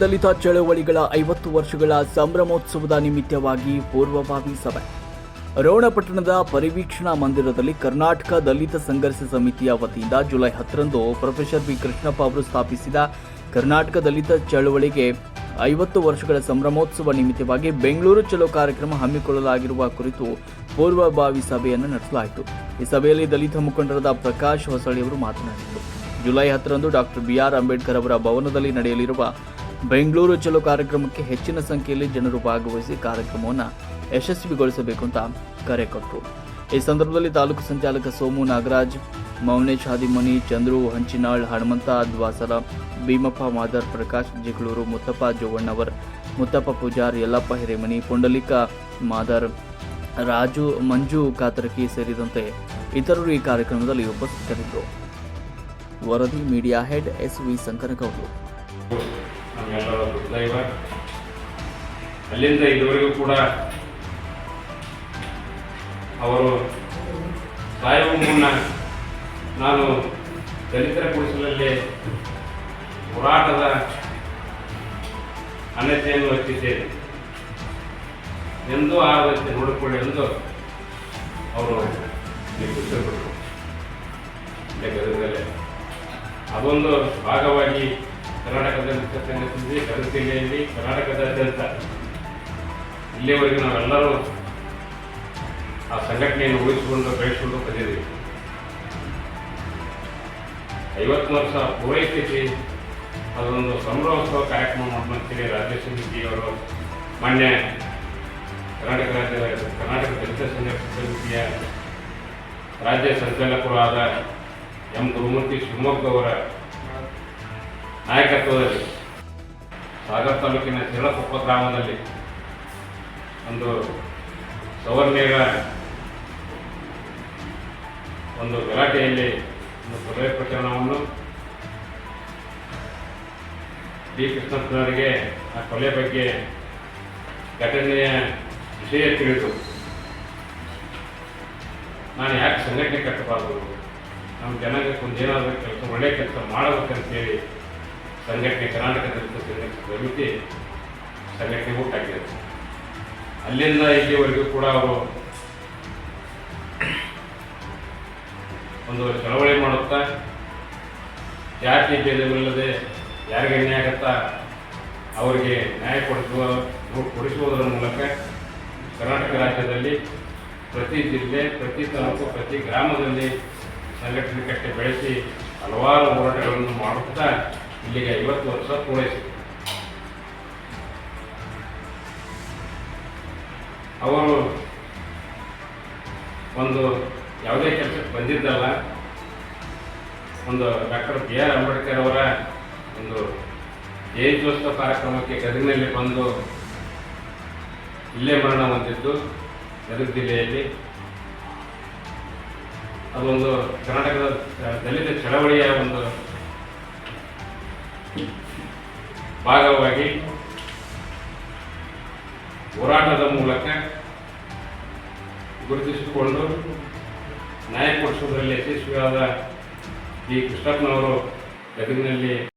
ದಲಿತ ಚಳವಳಿಗಳ ಐವತ್ತು ವರ್ಷಗಳ ಸಂಭ್ರಮೋತ್ಸವದ ನಿಮಿತ್ತವಾಗಿ ಪೂರ್ವಭಾವಿ ಸಭೆ. ರೋಣಪಟ್ಟಣದ ಪರಿವೀಕ್ಷಣಾ ಮಂದಿರದಲ್ಲಿ ಕರ್ನಾಟಕ ದಲಿತ ಸಂಘರ್ಷ ಸಮಿತಿಯ ವತಿಯಿಂದ ಜುಲೈ ಹತ್ತರಂದು ಪ್ರೊಫೆಸರ್ ಬಿ. ಕೃಷ್ಣಪ್ಪ ಅವರು ಸ್ಥಾಪಿಸಿದ ಕರ್ನಾಟಕ ದಲಿತ ಚಳವಳಿಗೆ ಐವತ್ತು ವರ್ಷಗಳ ಸಂಭ್ರಮೋತ್ಸವ ನಿಮಿತ್ತವಾಗಿ ಬೆಂಗಳೂರು ಚಲೋ ಕಾರ್ಯಕ್ರಮ ಹಮ್ಮಿಕೊಳ್ಳಲಾಗಿರುವ ಕುರಿತು ಪೂರ್ವಭಾವಿ ಸಭೆಯನ್ನು ನಡೆಸಲಾಯಿತು. ಈ ಸಭೆಯಲ್ಲಿ ದಲಿತ ಮುಖಂಡರಾದ ಪ್ರಕಾಶ್ ಹೊಸಳಿಯವರು ಮಾತನಾಡಿದರು. ಜುಲೈ ಹತ್ತರಂದು ಡಾಕ್ಟರ್ ಬಿಆರ್ ಅಂಬೇಡ್ಕರ್ ಅವರ ಭವನದಲ್ಲಿ ನಡೆಯಲಿರುವ ಬೆಂಗಳೂರು ಚಲೋ ಕಾರ್ಯಕ್ರಮಕ್ಕೆ ಹೆಚ್ಚಿನ ಸಂಖ್ಯೆಯಲ್ಲಿ ಜನರು ಭಾಗವಹಿಸಿ ಕಾರ್ಯಕ್ರಮವನ್ನು ಯಶಸ್ವಿಗೊಳಿಸಬೇಕು ಅಂತ ಕರೆ ಕೊಟ್ಟರು ಈ ಸಂದರ್ಭದಲ್ಲಿ ತಾಲೂಕು ಸಂಚಾಲಕ ಸೋಮು ನಾಗರಾಜ್, ಮೌನೇಶ್ ಹಾದಿಮನಿ, ಚಂದ್ರು, ಹಂಚಿನಾಳ್, ಹನುಮಂತ, ದ್ವಾಸರ, ಭೀಮಪ್ಪ, ಮಾದರ್, ಪ್ರಕಾಶ್, ಜಿಗಳೂರು, ಮುತ್ತಪ್ಪ, ಜೋವಣ್ಣವರ್, ಮುತ್ತಪ್ಪ ಪೂಜಾರ್, ಯಲ್ಲಪ್ಪ ಹಿರೇಮನಿ, ಪುಂಡಲಿಕ ಮಾದರ್, ರಾಜು, ಮಂಜು ಕಾತರಕಿ ಸೇರಿದಂತೆ ಇತರರು ಈ ಕಾರ್ಯಕ್ರಮದಲ್ಲಿ ಉಪಸ್ಥಿತರಿದ್ದರು. ವರದಿ ಮೀಡಿಯಾ ಹೆಡ್ ಎಸ್ ವಿ ಶಂಕರಗೌಡರು ನಮ್ಮೆಲ್ಲರ ದೈವ ಅಲ್ಲಿಂದ ಇದುವರೆಗೂ ಕೂಡ ಅವರು ಸಾಯುವ ಮುನ್ನ ನಾನು ದಲಿತರ ಗುಡಿಸಲಲ್ಲಿ ಹೋರಾಟದ ಅನತೆಯನ್ನು ಎಂದು ಎಂದೂ ಆಗದಂತೆ ನೋಡಿಕೊಳ್ಳಿ ಎಂದು ಅವರು ನಿರ್ಮಿಸಿಬಿಟ್ರು ಅದೊಂದು ಗದಗದಲ್ಲೇ ಕರ್ನಾಟಕದಲ್ಲಿ ಸಂಘಟಿಸಿದ್ವಿ ಗದಗ ಜಿಲ್ಲೆಯಲ್ಲಿ ಕರ್ನಾಟಕದಾದ್ಯಂತ ಇಲ್ಲಿಯವರೆಗೂ ನಾವೆಲ್ಲರೂ ಆ ಸಂಘಟನೆಯನ್ನು ಉಳಿಸಿಕೊಂಡು ಬೆಳೆಸಿಕೊಂಡು ಬಂದಿದ್ದೀವಿ. ಐವತ್ತು ವರ್ಷ ಪೂರೈಸಿಸಿ ಅದೊಂದು ಸಂಭ್ರಮೋತ್ಸವ ಕಾರ್ಯಕ್ರಮ ಮಾಡುವಂತೇಳಿ ರಾಜ್ಯ ಸಮಿತಿಯವರು ಮಾನ್ಯ ಕರ್ನಾಟಕ ರಾಜ್ಯ, ಕರ್ನಾಟಕ ದಲಿತ ಸಂಘರ್ಷ ಸಮಿತಿಯ ರಾಜ್ಯ ಸಂಚಾಲಕರಾದ ಎಂ ಗುರುಮೂರ್ತಿ ಶಿವಮೊಗ್ಗ ಅವರ ನಾಯಕತ್ವದಲ್ಲಿ ಸಾಗರ ತಾಲೂಕಿನ ಶಿರಳಕೊಪ್ಪ ಗ್ರಾಮದಲ್ಲಿ ಒಂದು ಸವರ್ಣೀಯರ ಒಂದು ಗಲಾಟೆಯಲ್ಲಿ ಒಂದು ಕೊಲೆ ಪ್ರಕರಣವನ್ನು ಡಿ. ಕೃಷ್ಣಪ್ಪನವರಿಗೆ ಆ ಕೊಲೆ ಬಗ್ಗೆ ಘಟನೆಯ ವಿಷಯ ತಿಳಿದು ನಾನು ಯಾಕೆ ಸಂಘಟನೆ ಕಟ್ಟಬಾರ್ದು? ನಮ್ಮ ಜನಕ್ಕೆ ಒಂದು ಏನಾದರೂ ಕೆಲಸ ಒಳ್ಳೆಯ ಕೆಲಸ ಮಾಡಬೇಕಂತೇಳಿ ಸಂಘಟನೆ ಕರ್ನಾಟಕ ದಲಿತ ಸಂಘರ್ಷ ಸಮಿತಿ ಸಂಘಟನೆ ಒಟ್ಟಾಗಿದೆ. ಅಲ್ಲಿಂದ ಇಲ್ಲಿವರೆಗೂ ಕೂಡ ಅವರು ಒಂದು ಚಳವಳಿ ಮಾಡುತ್ತಾ, ಜಾತಿ ಭೇದವಿಲ್ಲದೆ ಯಾರಿಗೆ ನ್ಯಾಯ ಆಗುತ್ತಾ, ಅವರಿಗೆ ನ್ಯಾಯ ಕೊಡಿಸುವ, ಕೊಡಿಸುವುದರ ಮೂಲಕ ಕರ್ನಾಟಕ ರಾಜ್ಯದಲ್ಲಿ ಪ್ರತಿ ಜಿಲ್ಲೆ, ಪ್ರತಿ ತಾಲೂಕು, ಪ್ರತಿ ಗ್ರಾಮದಲ್ಲಿ ಸಂಘಟನೆ ಕಟ್ಟಿ ಬೆಳೆಸಿ ಹಲವಾರು ಹೋರಾಟಗಳನ್ನು ಮಾಡುತ್ತಾ ಇಲ್ಲಿಗೆ ಐವತ್ತು ವರ್ಷ ಪೂರೈಸಿದೆ ಅವರು ಒಂದು ಯಾವುದೇ ಕೆಲಸಕ್ಕೆ ಬಂದಿದ್ದಲ್ಲ ಒಂದು ಡಾಕ್ಟರ್ ಬಿ ಆರ್ ಅಂಬೇಡ್ಕರ್ ಅವರ ಒಂದು ಜಯಂತ್ಯೋತ್ಸವ ಕಾರ್ಯಕ್ರಮಕ್ಕೆ ಗದಗಿನಲ್ಲಿ ಬಂದು ಇಲ್ಲೇ ಮರಣ ಹೊಂದಿದ್ದು ಗದಗ ಜಿಲ್ಲೆಯಲ್ಲಿ ಅದೊಂದು ಕರ್ನಾಟಕದ ದಲಿತ ಚಳವಳಿಯ ಒಂದು ಭಾಗವಾಗಿ ಹೋರಾಟದ ಮೂಲಕ ಗುರುತಿಸಿಕೊಂಡು ನ್ಯಾಯ ಕೊಡಿಸುವುದರಲ್ಲಿ ಯಶಸ್ವಿಯಾದ ಈ ಕೃಷ್ಣಪ್ಪನವರು ಗದಗಿನಲ್ಲಿ